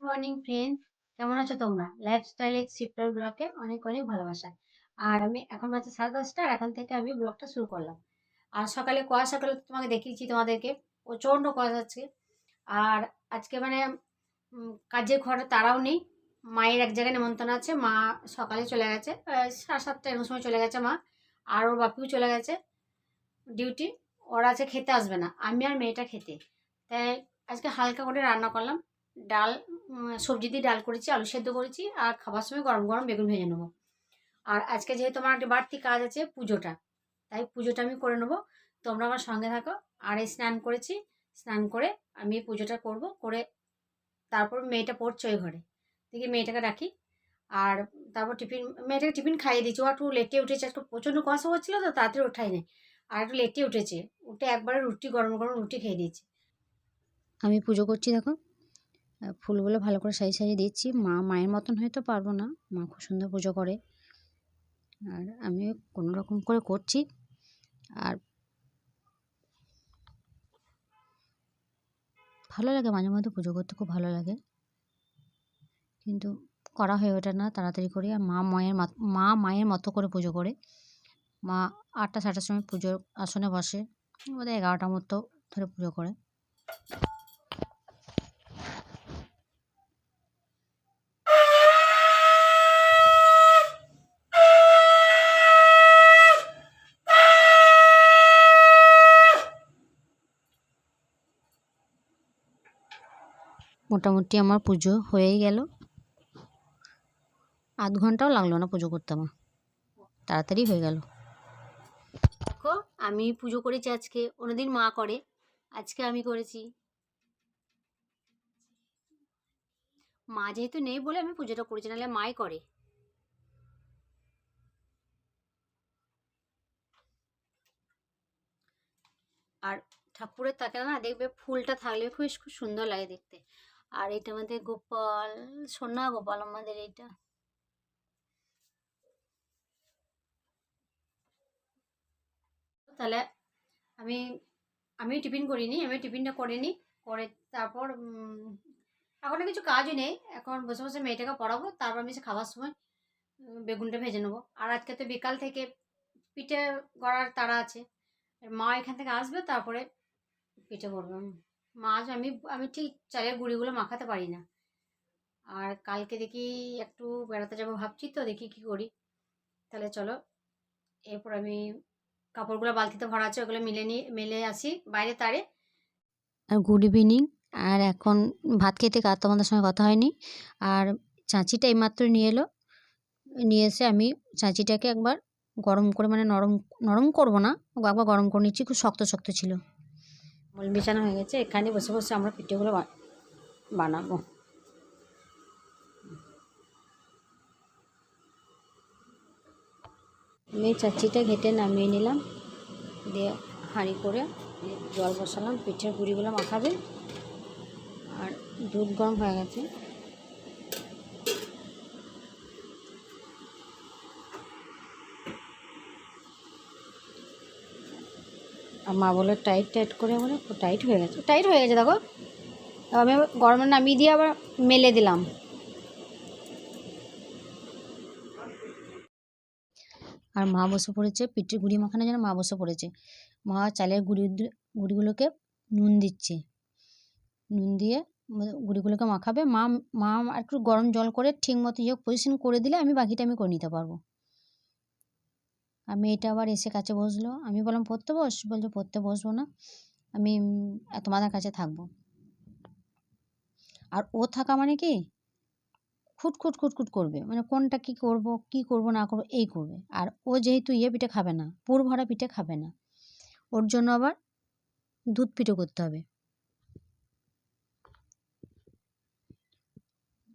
Morning friend কেমন আছো তোমরা? লাইফস্টাইল শিফটার ব্লগে অনেক অনেক ভালোবাসা। আর আমি এখন বাজে সাড়ে দশটা, আর এখন থেকে আমি ব্লগটা শুরু করলাম। আর সকালে সকালে তোমাকে দেখিয়েছি তোমাদেরকে, প্রচণ্ড কুয়াশা আজকে। আর আজকে মানে কাজের ঘরে তারাও নেই, মায়ের এক জায়গায় নেমন্তন্ন আছে, মা সকালে চলে গেছে সাড়ে সাতটা এরকম সময় চলে গেছে মা, আর ওর বাপিও চলে গেছে ডিউটি ওরা আছে খেতে আসবে না, আমি আর মেয়েটা খেতে। তাই আজকে হালকা করে রান্না করলাম, ডাল সবজি দিয়ে ডাল করেছি, আলু সেদ্ধ করেছি, আর খাবার সময় গরম গরম বেগুন ভেজে নেব। আর আজকে যেহেতু আমার একটা বাড়তি কাজ আছে পুজোটা, তাই পুজোটা আমি করে নেব। তোমরা আমার সঙ্গে থাকো। আর এই স্নান করেছি, স্নান করে আমি পুজোটা করব, করে তারপর মেয়েটা পড়ছে ওই ঘরে। দেখি মেয়েটাকে রাখি। আর তারপর টিফিন, মেয়েটাকে টিফিন খাইয়ে দিচ্ছি ও একটু লেটে উঠেছে একটু প্রচণ্ড কষ্ট হচ্ছিল তো, তাড়াতাড়ি ওঠাই নেই। আর একটু লেটে উঠেছে। উঠে একবারে রুটি, গরম গরম রুটি খেয়ে দিয়েছি। আমি পুজো করছি দেখো। ফুলগুলো ভালো করে সাজিয়ে সাজিয়ে দিচ্ছি। মা মায়ের মতন হয়তো পারব না। মা খুব সুন্দর পুজো করে। আর আমি কোনো রকম করে করছি। আর ভালো লাগে, মাঝে মধ্যে পুজো করতে খুব ভালো লাগে। কিন্তু করা হয়ে ওঠে না, তাড়াতাড়ি করে। আর মা মায়ের মা মায়ের মতো করে পুজো করে। মা আটটা সাতটার সময় পুজোর আসনে বসে বোধহয় এগারোটার মতো ধরে পুজো করে। মোটামুটি আমার পুজো হয়েই গেল। আধ ঘন্টাও লাগল না পুজো করতে আমার। তাড়াতাড়ি হয়ে গেল। দেখো, আমি পুজো করেছি আজকে, অন্যদিন মা করে। আজকে আমি করেছি। মা যেহেতু নেই বলে আমি পুজোটা করেছি, নাহলে মাই করে। আর ঠাকুরের তাকে না দেখবে, ফুলটা থাকলে খুব খুব সুন্দর লাগে দেখতে। আর এটা আমাদের গোপাল, সোনা গোপাল আমাদের এইটা তাহলে আমি আমি টিফিন করিনি আমি টিফিনটা করিনি করে তারপর এখন কিছু কাজও নেই। এখন বসে বসে মেয়েটাকে পড়াবো, তারপর আমি সে খাবার সময় বেগুনটা ভেজে নেব। আর আজকে তো বিকাল থেকে পিঠে করার তারা আছে। মা এখান থেকে আসবে, তারপরে পিঠে করব আমি। মা আজ আমি আমি ঠিক চালের গুঁড়িগুলো মাখাতে পারি না। আর কালকে দেখি একটু বেড়াতে যাব ভাবছি তো, দেখি কি করি। তাহলে চলো, এরপর আমি কাপড়গুলো বালতিতে ভরা আছে, ওগুলো মিলে নিয়ে, মেলে আসি বাইরে তারে। গুড ইভিনিং আর এখন ভাত খেতে কার তোমাদের সঙ্গে কথা হয়নি। আর চাঁচিটা এইমাত্র নিয়ে এলো, নিয়ে এসে আমি চাঁচিটাকে একবার গরম করে মানে নরম নরম করব না, একবার গরম করে নিচ্ছি, খুব শক্ত শক্ত ছিল। মল বিছানো হয়ে গেছে, এখানে বসে বসে আমরা পিঠেগুলো বানাবো। আমি চাচিটা ঘেটে নামিয়ে নিলাম, দিয়ে হাঁড়ি করে জল বসালাম, পিঠের গুঁড়িগুলো মাখাবে, আর দুধ গরম হয়ে গেছে। আর মা বলে টাইট টাইট করে বলে টাইট হয়ে গেছে। টাইট হয়ে গেছে, দেখো। আমি গরমে নামিয়ে দিয়ে আবার মেলে দিলাম। আর মা বসে পড়েছে, পিঠের গুঁড়ি মাখানোর জন্য মা বসে পড়েছে। মা চালের গুড়ি, গুড়িগুলোকে নুন দিচ্ছে। নুন দিয়ে গুড়িগুলোকে মাখাবে। মা মা একটু গরম জল করে ঠিক মতো ইয়ে পজিশন করে দিলে আমি বাকিটা আমি করে নিতে পারব। আমি মেয়েটা আবার এসে কাছে বসল। আমি বললাম, পড়তে বস? বলছে, পড়তে বসবো না। আমি তোমাদের কাছে থাকব। আর ও থাকা মানে কি? খুট খুট খুট খুট করবে। মানে কোনটা কি করব কি করব, না করব, এই করবে। আর ও যেহেতু ইয়ে পিঠে খাবে না, পুর ভরা পিঠে খাবে না, ওর জন্য আবার দুধ পিঠে করতে হবে।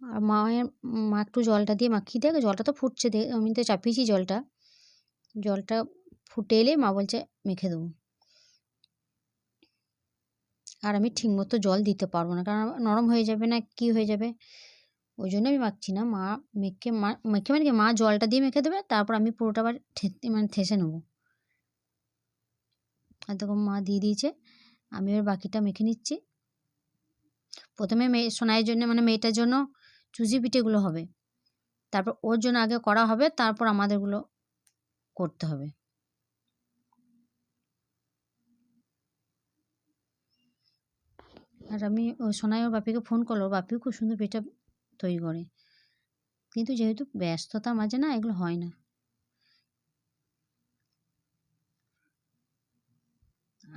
আর মায়ের, মা একটু জলটা দিয়ে মাখিয়ে দেখ, জলটা তো ফুটছে আমি তো চাপিয়েছি জলটা। জলটা ফুটে এলে মা বলছে মেখে দেবো। আর আমি ঠিকমতো জল দিতে পারব না, কারণ নরম হয়ে যাবে না, কি হয়ে যাবে? ওই জন্য আমি মাখছি না, মা মেখে মা মেখে মানে কি, মা জলটা দিয়ে মেখে দেবে, তারপর আমি পুরোটা আবার মানে ঠেসে নেব। আর তখন মা দিয়ে দিয়েছে, আমি এবার বাকিটা মেখে নিচ্ছি। প্রথমে মেয়ে, সোনাইয়ের জন্য মানে মেয়েটার জন্য চুষি পিঠেগুলো হবে। তারপর ওর জন্য আগে করা হবে, তারপর আমাদেরগুলো করতে হবে। আর আমি ওই সোনাই ওর বাপিকে ফোন করল। বাপিও খুব সুন্দর পিঠা তৈরি করে। কিন্তু যেহেতু ব্যস্ততার মাঝে না, এগুলো হয় না।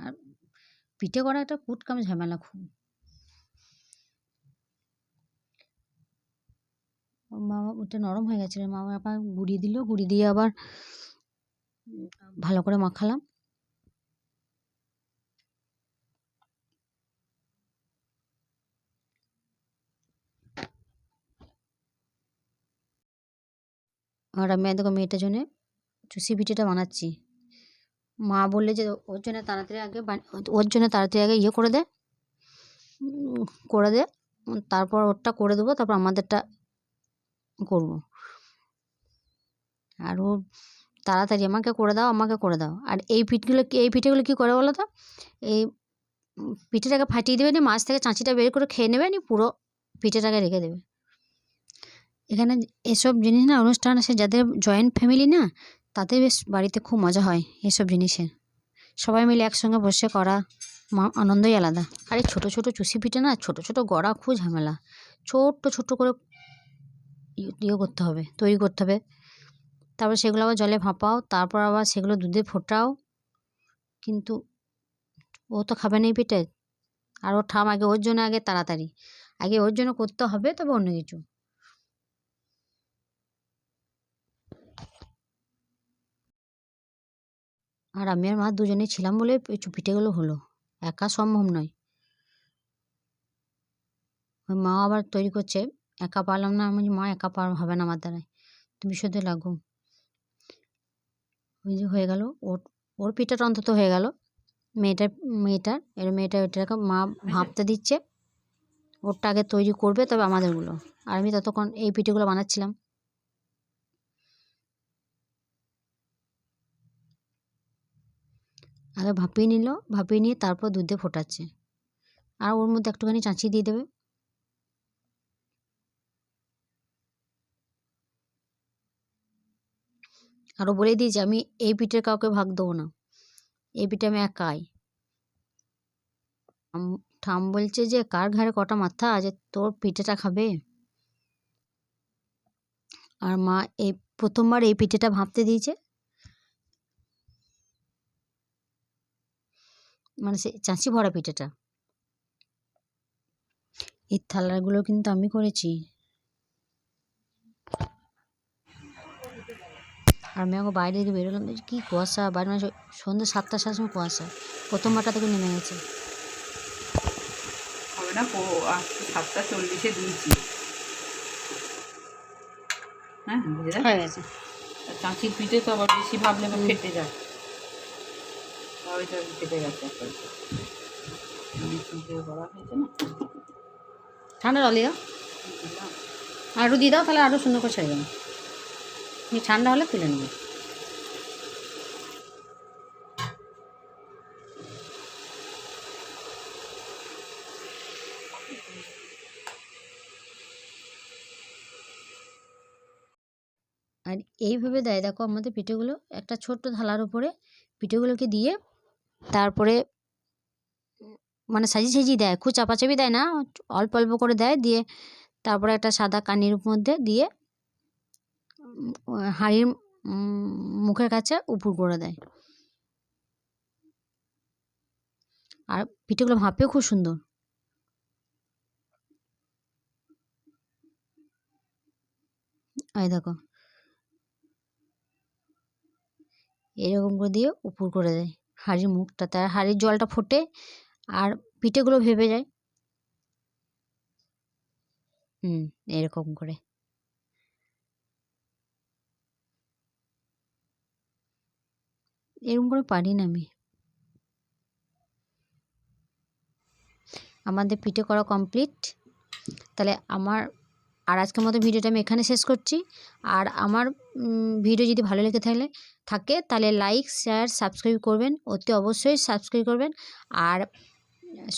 আর পিঠে করা একটা কুটকাম ঝামেলা খুব। মামা ওটা নরম হয়ে গেছিল মামা আবার গুঁড়ি দিল গুঁড়ি দিয়ে আবার ভালো করে মাখালাম। আর আমি দেখো মেয়েটার জন্যে চুষি পিঠেটা বানাচ্ছি। মা বললে যে, ওর জন্য তাড়াতাড়ি আগে ওর জন্য তাড়াতাড়ি আগে ইয়ে করে দে। করে দে। তারপর ওরটা করে দেবো, তারপর আমাদেরটা করব। আর ও তাড়াতাড়ি আমাকে করে দাও, আমাকে করে দাও। আর এই পিঠগুলো এই পিঠেগুলো কী করে বলো তো? এই পিঠেটাকে ফাটিয়ে দেবে নি, মাছ থেকে চাঁচিটা বের করে খেয়ে নেবে নি, পুরো পিঠেটাকে রেখে দেবে। এখানে এসব জিনিস না, অনুষ্ঠান আছে, যাদের জয়েন্ট ফ্যামিলি না তাদের বেশ বাড়িতে খুব মজা হয় এসব জিনিসের। সবাই মিলে একসঙ্গে বসে করা আনন্দই আলাদা। আর এই ছোটো ছোটো চুষি পিঠে না, ছোটো ছোটো গড়া খুব ঝামেলা। ছোট্ট ছোট্ট করে ই- ইয়ে করতে হবে, তৈরি করতে হবে। তারপর সেগুলো আবার জলে ভাপাও, তারপর আবার সেগুলো দুধে ফোটাও। কিন্তু ও তো খাবে না পিঠে আর ওর ঠাম আগে ওর জন্য আগে তাড়াতাড়ি। আগে ওর জন্য করতে হবে, তবে অন্য কিছু। আর আমি আর মা দুজনেই ছিলাম বলে পিঠেগুলো হলো। একা সম্ভব নয়। ওই মা আবার তৈরি করছে, একা পারলাম না। আমি মা, একা পার, হবে না আমার দ্বারাই তুমি শুধু লাগো। ওই যে হয়ে গেল, ওর ওর পিঠাটা অন্তত হয়ে গেল। মেয়েটার মেয়েটার, এর মেয়েটা ওইটাকে মা ভাপতে দিচ্ছে, ওরটা আগে তৈরি করবে তবে আমাদেরগুলো। আর আমি ততক্ষণ এই পিঠেগুলো বানাচ্ছিলাম। আগে ভাপিয়ে নিল, ভাপিয়ে নিয়ে তারপর দুধে ফোটাচ্ছে। আর ওর মধ্যে একটুখানি চাঁচি দিয়ে দেবে। আরও বলে দিয়েছি আমি এই পিঠের কাউকে ভাগ দেবো না। এই পিঠে আমি একাই। ঠাম বলছে যে, কার ঘাড়ে কটা মাথা? যে তোর পিঠেটা খাবে? আর মা এই, প্রথমবার এই পিঠেটা ভাবতে দিয়েছে। মানে সে চাঁচি ভরা পিঠেটা। এই থালাগুলো কিন্তু আমি করেছি। আর আমি এখন বাইরে দিকে বেরোলাম কী কুয়াশা বাইরে মানে সন্ধ্যে সাতটার সাত সময় কুয়াশা। প্রথমবারটা থেকে নেমে গেছে। হবে না? সাতটা চল্লিশে দিয়েছি হ্যাঁ হয়ে গেছে। চাঁচির পিঠে তো আবার বেশি ভাবলে আবার ফেটে যায়। ওইটা ফেটে গেছে একটা অনেক পিঠে করা হয়েছে না? ঠান্ডা জল দাও। আর একটু দিয়ে দাও তাহলে আরও সুন্দর করে ছেড়ে যাবে তুমি ঠান্ডা হলে তুলে নেবে আর এইভাবে দেয়, দেখো আমাদের পিঠেগুলো, একটা ছোট্ট থালার উপরে পিঠেগুলোকে দিয়ে তারপরে মানে সাজিয়ে সাজিয়ে দেয়, খুব চাপাচাপি দেয় না, অল্প অল্প করে দেয়, দিয়ে তারপরে একটা সাদা কানির মধ্যে দিয়ে হাঁড়ির মুখের কাছে উপুর করে দেয়। আর পিঠেগুলো ভাপেও খুব সুন্দর। এই দেখো। এরকম করে দিয়ে উপর করে দেয় হাঁড়ির মুখটা। তার হাঁড়ির জলটা ফোটে আর পিঠেগুলো ভেবে যায়। হুম, এরকম করে। এরকম করে পারি না আমি। আমাদের পিঠে করা কমপ্লিট তাহলে আমার, আর আজকের মতো ভিডিওটা আমি এখানে শেষ করছি। আর আমার ভিডিও যদি ভালো লেগে থাকলে, থাকে, তাহলে লাইক শেয়ার সাবস্ক্রাইব করবেন। অতি অবশ্যই সাবস্ক্রাইব করবেন। আর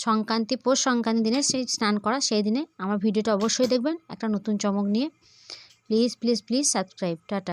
সংক্রান্তি পৌষ সংক্রান্তি দিনে সেই স্নান করা, সেই দিনে আমার ভিডিওটা অবশ্যই দেখবেন। একটা নতুন চমক নিয়ে। Please please please subscribe tata.